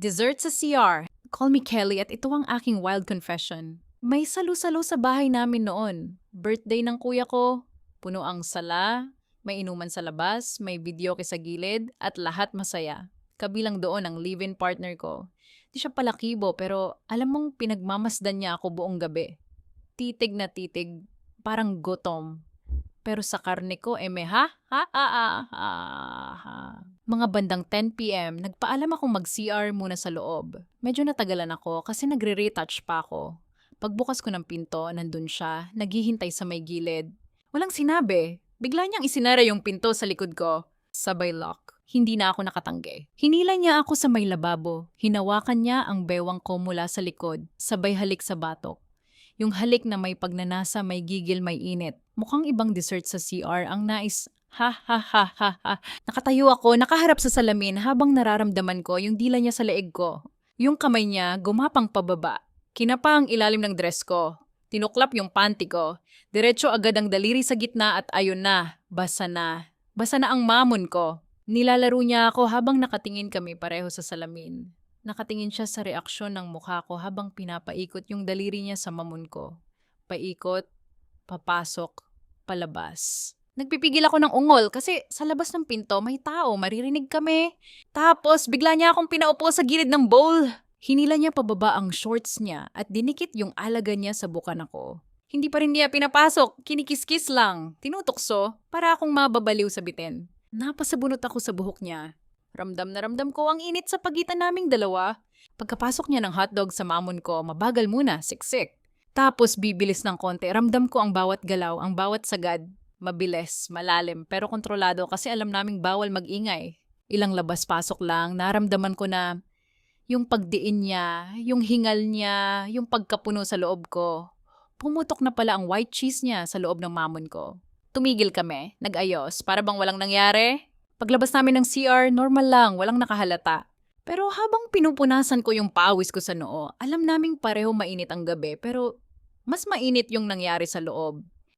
Dessert sa CR. Call me Kelly at ito ang aking wild confession. May salu-salo sa bahay namin noon. Birthday ng kuya ko. Puno ang sala, may inuman sa labas, may video sa gilid, at lahat masaya. Kabilang doon ang live-in partner ko. Di siya palakibo pero alam mong pinagmamasdan niya ako buong gabi. Titig na titig, parang gutom. Pero sa karne ko, eme ha? Ha? Ha? Ha? Ha? ha. Mga bandang 10pm, nagpaalam akong mag-CR muna sa loob. Medyo natagalan ako kasi nagre-retouch pa ako. Pagbukas ko ng pinto, nandun siya, naghihintay sa may gilid. Walang sinabi. Bigla niyang isinara yung pinto sa likod ko. Sabay lock. Hindi na ako nakatanggi. Hinila niya ako sa may lababo. Hinawakan niya ang bewang ko mula sa likod. Sabay halik sa batok. Yung halik na may pagnanasa, may gigil, may init. Mukhang ibang dessert sa CR ang nais. Ha ha ha ha ha. Nakatayo ako, nakaharap sa salamin habang nararamdaman ko yung dila niya sa leeg ko. Yung kamay niya gumapang pababa. Kinapa ang ilalim ng dress ko. Tinuklap yung panty ko. Diretso agad ang daliri sa gitna at ayun na, basa na. Basa na ang mamon ko. Nilalaro niya ako habang nakatingin kami pareho sa salamin. Nakatingin siya sa reaksyon ng mukha ko habang pinapaikot yung daliri niya sa mamon ko. Paikot, papasok, palabas. Nagpipigil ako ng ungol kasi sa labas ng pinto may tao, maririnig kami. Tapos bigla niya akong pinaupo sa gilid ng bowl. Hinila niya pababa ang shorts niya at dinikit yung alaga niya sa bukan ako. Hindi pa rin niya pinapasok, kinikis-kis lang, tinutokso para akong mababaliw sa bitin. Napasabunot ako sa buhok niya. Ramdam na ramdam ko ang init sa pagitan naming dalawa. Pagkapasok niya ng hotdog sa mamon ko, mabagal muna, siksik. Tapos bibilis ng konti, ramdam ko ang bawat galaw, ang bawat sagad. Mabilis, malalim, pero kontrolado kasi alam naming bawal magingay. Ilang labas-pasok lang, naramdaman ko na yung pagdiin niya, yung hingal niya, yung pagkapuno sa loob ko. Pumutok na pala ang white cheese niya sa loob ng mamon ko. Tumigil kami, nag-ayos, para bang walang nangyari. Paglabas namin ng CR, normal lang, walang nakahalata. Pero habang pinupunasan ko yung pawis ko sa noo, alam naming pareho mainit ang gabi pero mas mainit yung nangyari sa loob.